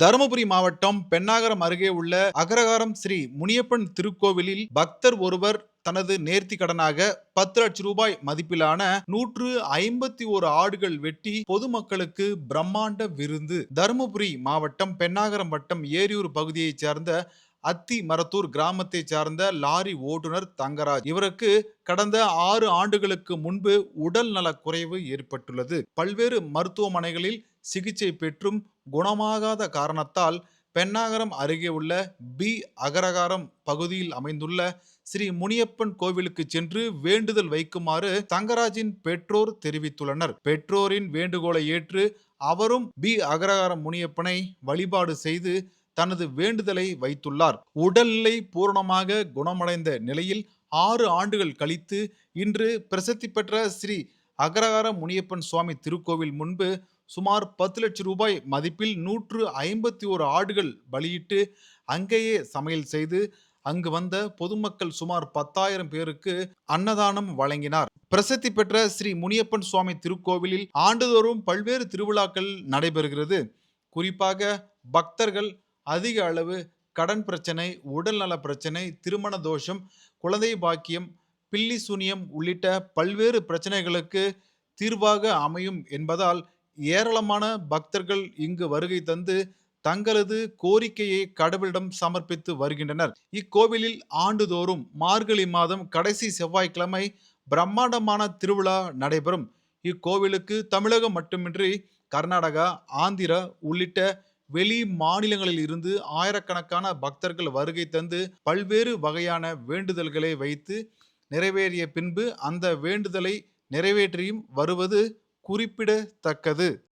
தருமபுரி மாவட்டம் பெண்ணாகரம் அருகே உள்ள அகரகாரம் ஸ்ரீ முனியப்பன் திருக்கோவிலில் பக்தர் ஒருவர் தனது நேர்த்தி கடனாக பத்து லட்சம் ரூபாய் மதிப்பிலான நூற்று ஐம்பத்தி ஒரு ஆடுகள் வெட்டி பொதுமக்களுக்கு பிரம்மாண்ட விருந்து. தருமபுரி மாவட்டம் பெண்ணாகரம் வட்டம் ஏரியூர் பகுதியைச் சேர்ந்த அத்தி மரத்தூர் கிராமத்தை சார்ந்த லாரி ஓட்டுநர் தங்கராஜ். இவருக்கு கடந்த ஆறு ஆண்டுகளுக்கு முன்பு உடல் நலக்குறைவு ஏற்பட்டுள்ளது. பல்வேறு மருத்துவமனைகளில் சிகிச்சை பெற்றும் குணமாகாத காரணத்தால் பெண்ணாகரம் அருகே உள்ள பி அகரகாரம் பகுதியில் அமைந்துள்ள ஸ்ரீ முனியப்பன் கோவிலுக்கு சென்று வேண்டுதல் வைக்குமாறு தங்கராஜின் பெற்றோர் தெரிவித்துள்ளனர். பெற்றோரின் வேண்டுகோளை ஏற்று அவரும் பி அகரகாரம் முனியப்பனை வழிபாடு செய்து தனது வேண்டுதலை வைத்துள்ளார். உடல்நிலை பூரணமாக குணமடைந்த நிலையில் ஆறு ஆண்டுகள் கழித்து இன்று பிரசித்தி பெற்ற ஸ்ரீ அகரகார முனியப்பன் சுவாமி திருக்கோவில் முன்பு சுமார் பத்து லட்சம் ரூபாய் மதிப்பில் நூற்று ஐம்பத்தி ஒரு ஆடுகள் பலியிட்டு அங்கேயே சமையல் செய்து அங்கு வந்த பொதுமக்கள் சுமார் பத்தாயிரம் பேருக்கு அன்னதானம் வழங்கினார். பிரசித்தி பெற்ற ஸ்ரீ முனியப்பன் சுவாமி திருக்கோவிலில் ஆண்டுதோறும் பல்வேறு திருவிழாக்கள் நடைபெறுகிறது. குறிப்பாக பக்தர்கள் அதிக அளவு கடன் பிரச்சனை உடல்நல பிரச்சனை திருமண தோஷம் குழந்தை பாக்கியம் பில்லி சூனியம் உள்ளிட்ட பல்வேறு பிரச்சனைகளுக்கு தீர்வாக அமையும் என்பதால் ஏராளமான பக்தர்கள் இங்கு வருகை தந்து தங்களது கோரிக்கையை கடவுளிடம் சமர்ப்பித்து வருகின்றனர். இக்கோவிலில் ஆண்டுதோறும் மார்கழி மாதம் கடைசி செவ்வாய்க்கிழமை பிரம்மாண்டமான திருவிழா நடைபெறும். இக்கோவிலுக்கு தமிழகம் மட்டுமின்றி கர்நாடகா ஆந்திரா உள்ளிட்ட வெளி மாநிலங்களில் இருந்து ஆயிரக்கணக்கான பக்தர்கள் வருகை தந்து பல்வேறு வகையான வேண்டுதல்களை வைத்து நிறைவேறிய பின்பு அந்த வேண்டுதலை நிறைவேற்றியும் வருவது குறிப்பிடத்தக்கது.